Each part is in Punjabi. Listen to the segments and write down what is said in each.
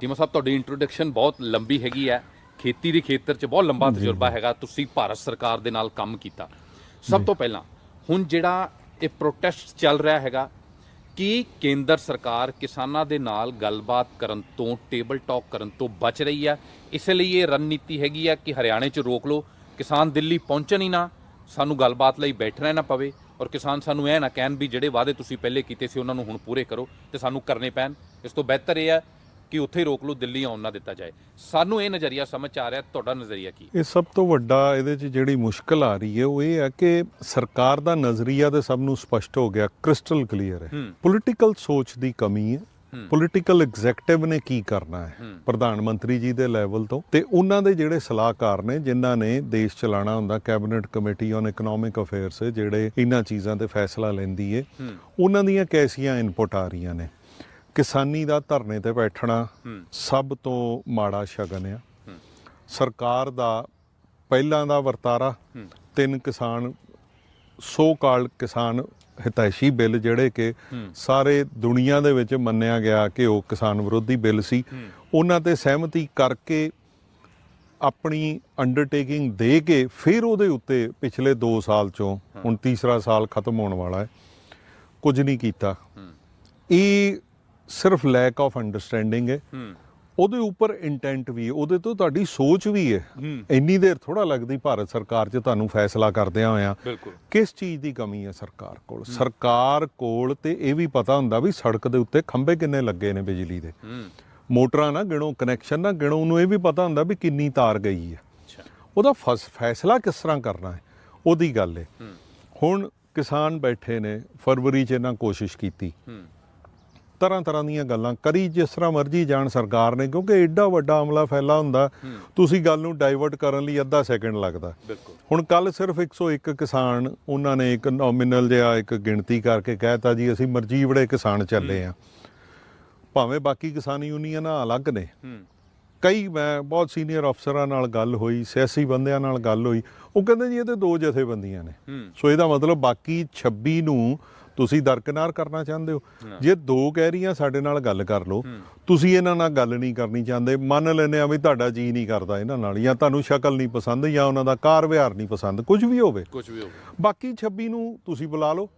ਟੀਮਾ ਸਾਹਿਬ ਤੁਹਾਡੀ ਇੰਟਰੋਡਕਸ਼ਨ ਬਹੁਤ ਲੰਬੀ ਹੈਗੀ ਹੈ। ਖੇਤੀ ਦੇ ਖੇਤਰ 'ਚ ਬਹੁਤ ਲੰਬਾ ਤਜਰਬਾ ਹੈਗਾ। ਤੁਸੀਂ ਭਾਰਤ ਸਰਕਾਰ ਦੇ ਨਾਲ ਕੰਮ ਕੀਤਾ। ਸਭ ਤੋਂ ਪਹਿਲਾਂ ਹੁਣ ਜਿਹੜਾ ਇਹ ਪ੍ਰੋਟੈਸਟ ਚੱਲ ਰਿਹਾ ਹੈਗਾ ਕੀ ਕੇਂਦਰ ਸਰਕਾਰ ਕਿਸਾਨਾਂ ਦੇ ਨਾਲ ਗੱਲਬਾਤ ਕਰਨ ਤੋਂ ਟੇਬਲ ਟਾਕ ਕਰਨ ਤੋਂ ਬਚ ਰਹੀ ਹੈ? ਇਸ ਲਈ ਇਹ ਰਣਨੀਤੀ ਹੈਗੀ ਹੈ ਕਿ ਹਰਿਆਣੇ 'ਚ ਰੋਕ ਲਓ। ਕਿਸਾਨ ਦਿੱਲੀ ਪਹੁੰਚਣ ਹੀ ਨਾ ਸਾਨੂੰ ਗੱਲਬਾਤ ਲਈ ਬੈਠਣਾ ਨਾ ਪਵੇ। ਔਰ ਕਿਸਾਨ ਸਾਨੂੰ ਇਹ ਨਾ ਕਹਿਣ ਵੀ ਜਿਹੜੇ ਵਾਅਦੇ ਤੁਸੀਂ ਪਹਿਲੇ ਕੀਤੇ ਸੀ ਉਹਨਾਂ ਨੂੰ ਹੁਣ ਪੂਰੇ ਕਰੋ ਤੇ ਸਾਨੂੰ ਕਰਨੇ ਪੈਣ। ਇਸ ਤੋਂ ਬਿਹਤਰ ਇਹ ਹੈ ਕਿ ਉੱਥੇ ਹੀ ਰੋਕ ਲਓ ਦਿੱਲੀ ਆਉਣ ਨਾ ਦਿੱਤਾ ਜਾਏ। ਸਾਨੂੰ ਇਹ ਨਜ਼ਰੀਆ ਸਮਝ ਆ ਰਿਹਾ ਤੁਹਾਡਾ ਨਜ਼ਰੀਆ ਕੀ? ਇਹ ਸਭ ਤੋਂ ਵੱਡਾ ਇਹਦੇ 'ਚ ਜਿਹੜੀ ਮੁਸ਼ਕਲ ਆ ਰਹੀ ਹੈ ਉਹ ਇਹ ਹੈ ਕਿ ਸਰਕਾਰ ਦਾ ਨਜ਼ਰੀਆ ਤੇ ਸਭ ਨੂੰ ਸਪਸ਼ਟ ਹੋ ਗਿਆ ਕ੍ਰਿਸਟਲ ਕਲੀਅਰ ਹੈ। ਪੋਲੀਟੀਕਲ ਸੋਚ ਦੀ ਕਮੀ ਹੈ। ਪੋਲੀਟੀਕਲ ਐਗਜ਼ੈਕਟਿਵ ਨੇ ਕੀ ਕਰਨਾ ਹੈ। ਪ੍ਰਧਾਨ ਮੰਤਰੀ ਜੀ ਦੇ ਲੈਵਲ ਤੋਂ। ਤੇ ਉਹਨਾਂ ਦੇ ਜਿਹੜੇ ਸਲਾਹਕਾਰ ਨੇ ਜਿਨ੍ਹਾਂ ਨੇ ਦੇਸ਼ ਚਲਾਉਣਾ ਹੁੰਦਾ cabinet committee on economic affairs ਜਿਹੜੇ ਇਹਨਾਂ ਚੀਜ਼ਾਂ ਤੇ ਫੈਸਲਾ ਲੈਂਦੀ ਹੂੰ ਉਹਨਾਂ ਦੀਆਂ ਕੈਸੀਆਂ ਇਨਪੁਟ ਆ ਰਹੀਆਂ ਨੇ। ਕਿਸਾਨੀ ਦਾ ਧਰਨੇ ਤੇ ਬੈਠਣਾ ਸਭ ਤੋਂ ਮਾੜਾ ਸ਼ਗਨ ਆ। ਸਰਕਾਰ ਦਾ ਪਹਿਲਾਂ ਦਾ ਵਰਤਾਰਾ। ਤਿੰਨ ਕਿਸਾਨ ਸੋ ਕਾਲਡ ਕਿਸਾਨ ਹਿਤੈਸ਼ੀ ਬਿੱਲ ਜਿਹੜੇ ਕਿ। ਸਾਰੇ ਦੁਨੀਆ ਦੇ ਵਿੱਚ ਮੰਨਿਆ ਗਿਆ ਕਿ ਉਹ ਕਿਸਾਨ ਵਿਰੋਧੀ ਬਿੱਲ ਸੀ। ਉਹਨਾਂ ਤੇ ਸਹਿਮਤੀ ਕਰਕੇ ਆਪਣੀ ਅੰਡਰਟੇਕਿੰਗ ਦੇ ਕੇ ਫਿਰ ਉਹਦੇ ਉੱਤੇ ਪਿਛਲੇ 2 ਸਾਲ ਚੋਂ ਹੁਣ ਤੀਸਰਾ ਸਾਲ ਖਤਮ ਹੋਣ ਵਾਲਾ ਹੈ ਕੁਝ ਨਹੀਂ ਕੀਤਾ। ਇਹ ਸਿਰਫ ਲੈਕ ਆਫ ਅੰਡਰਸਟੈਂਡਿੰਗ ਹੈ। ਉਹਦੇ ਉੱਪਰ ਇੰਟੈਂਟ ਵੀ ਹੈ। ਉਹਦੇ ਤੋਂ ਤੁਹਾਡੀ ਸੋਚ ਵੀ ਹੈ। ਇੰਨੀ ਦੇਰ ਥੋੜਾ ਲੱਗਦੀ ਭਾਰਤ ਸਰਕਾਰ 'ਚ ਤੁਹਾਨੂੰ ਫੈਸਲਾ ਕਰਦਿਆਂ ਹੋਇਆਂ। ਕਿਸ ਚੀਜ਼ ਦੀ ਕਮੀ ਹੈ ਸਰਕਾਰ ਕੋਲ? ਸਰਕਾਰ ਕੋਲ ਤੇ ਇਹ ਵੀ ਪਤਾ ਹੁੰਦਾ ਵੀ ਸੜਕ ਦੇ ਉੱਤੇ ਖੰਭੇ ਕਿੰਨੇ ਲੱਗੇ ਨੇ ਬਿਜਲੀ ਦੇ। ਮੋਟਰਾਂ ਨਾ ਗਿਣੋ ਕਨੈਕਸ਼ਨ ਨਾ ਗਿਣੋ ਉਹਨੂੰ ਇਹ ਵੀ ਪਤਾ ਹੁੰਦਾ ਵੀ ਕਿੰਨੀ ਤਾਰ ਗਈ ਹੈ। ਉਹਦਾ ਫਸ- ਫੈਸਲਾ ਕਿਸ ਤਰ੍ਹਾਂ ਕਰਨਾ ਹੈ? ਉਹਦੀ ਗੱਲ ਹੈ। ਹੁਣ ਕਿਸਾਨ ਬੈਠੇ ਨੇ ਫਰਵਰੀ 'ਚ ਇਹਨਾਂ ਕੋਸ਼ਿਸ਼ ਕੀਤੀ। ਤਰ੍ਹਾਂ ਤਰ੍ਹਾਂ ਦੀਆਂ ਗੱਲਾਂ ਕਰੀ ਜਿਸ ਤਰ੍ਹਾਂ ਮਰਜ਼ੀ ਜਾਣ ਸਰਕਾਰ ਨੇ ਕਿਉਂਕਿ ਐਡਾ ਵੱਡਾ ਹਮਲਾ ਫੈਲਾ ਹੁੰਦਾ। ਤੁਸੀਂ ਗੱਲ ਨੂੰ ਡਾਈਵਰਟ ਕਰਨ ਲਈ ਅੱਧਾ ਸੈਕਿੰਡ ਲੱਗਦਾ। ਹੁਣ ਕੱਲ ਸਿਰਫ 101 ਕਿਸਾਨ ਉਹਨਾਂ ਨੇ ਇੱਕ ਨੋਮੀਨਲ ਜਿਹਾ ਇੱਕ ਗਿਣਤੀ ਕਰਕੇ ਕਹਿਤਾ ਜੀ ਅਸੀਂ ਮਰਜੀਵੜੇ ਕਿਸਾਨ ਚੱਲੇ ਆ। ਭਾਵੇਂ ਬਾਕੀ ਕਿਸਾਨ ਯੂਨੀਅਨਾਂ ਅਲੱਗ ਨੇ। ਕਈ ਮੈਂ ਬਹੁਤ ਸੀਨੀਅਰ ਅਫਸਰਾਂ ਨਾਲ ਗੱਲ ਹੋਈ ਸਿਆਸੀ ਬੰਦਿਆਂ ਨਾਲ ਗੱਲ ਹੋਈ ਉਹ ਕਹਿੰਦੇ ਜੀ ਇਹ ਤੇ ਦੋ ਜਥੇਬੰਦੀਆਂ ਨੇ। ਸੋ ਇਹਦਾ ਮਤਲਬ ਬਾਕੀ 26 ਨੂੰ ਤੁਸੀਂ ਦਰਕਨਾਰ ਕਰਨਾ ਚਾਹੁੰਦੇ ਹੋ। ਜੇ ਦੋ ਕਹਿ ਰਹੀਆਂ ਸਾਡੇ ਨਾਲ ਗੱਲ ਕਰ ਲਓ। ਤੁਸੀਂ ਇਹਨਾਂ ਨਾਲ ਗੱਲ ਨਹੀਂ ਕਰਨੀ ਚਾਹੁੰਦੇ। ਮੰਨ ਲੈਂਦੇ ਆ ਵੀ ਤੁਹਾਡਾ ਜੀ ਨਹੀਂ ਕਰਦਾ ਇਹਨਾਂ ਨਾਲ ਜਾਂ ਤੁਹਾਨੂੰ ਸ਼ਕਲ ਨਹੀਂ ਪਸੰਦ ਜਾਂ ਉਹਨਾਂ ਦਾ ਕਾਰ ਵਿਹਾਰ ਨਹੀਂ ਪਸੰਦ। ਕੁਝ ਵੀ ਹੋਵੇ। ਕੁਝ ਵੀ ਹੋਵੇ। ਬਾਕੀ 26 ਨੂੰ ਤੁਸੀਂ ਬੁਲਾ ਲਓ।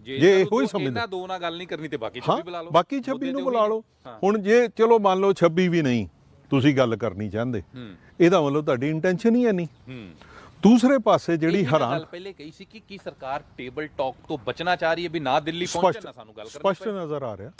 ਜੇ ਇਹੋ ਹੀ ਸਮਝਦੇ- ਇਹਨਾਂ ਦੋ ਨਾਲ ਗੱਲ ਨਹੀਂ ਕਰਨੀ ਤੇ ਬਾਕੀ ਹਾਂ 26 ਬੁਲਾ ਲਓ। ਬਾਕੀ 26 ਮੁੱਦੇ ਨੂੰ ਬੁਲਾ ਲਓ। ਹੁਣ ਜੇ ਚਲੋ ਮੰਨ ਲਓ 26 ਵੀ ਨਹੀਂ ਤੁਸੀਂ ਗੱਲ ਕਰਨੀ ਚਾਹੁੰਦੇ। ਇਹਦਾ ਮਤਲਬ ਤੁਹਾਡੀ ਇੰਟੈਂਸ਼ਨ ਹੀ ਹੈ ਨਹੀਂ। ਦੂਸਰੇ ਪਾਸੇ ਜਿਹੜੀ ਹੈਰਾਨ ਪਹਿਲੇ ਕਹੀ ਸੀ ਕਿ ਕੀ ਸਰਕਾਰ ਟੇਬਲ ਟਾਕ ਤੋਂ ਬਚਣਾ ਚਾਹ ਰਹੀ ਹੈ ਵੀ ਨਾ ਦਿੱਲੀ ਪਹੁੰਚੇ ਸਪਸ਼ਟ ਨਾ ਸਾਨੂੰ ਗੱਲ ਕਰਨ ਸਪਸ਼ਟ ਨਜ਼ਰ ਆ ਰਿਹਾ।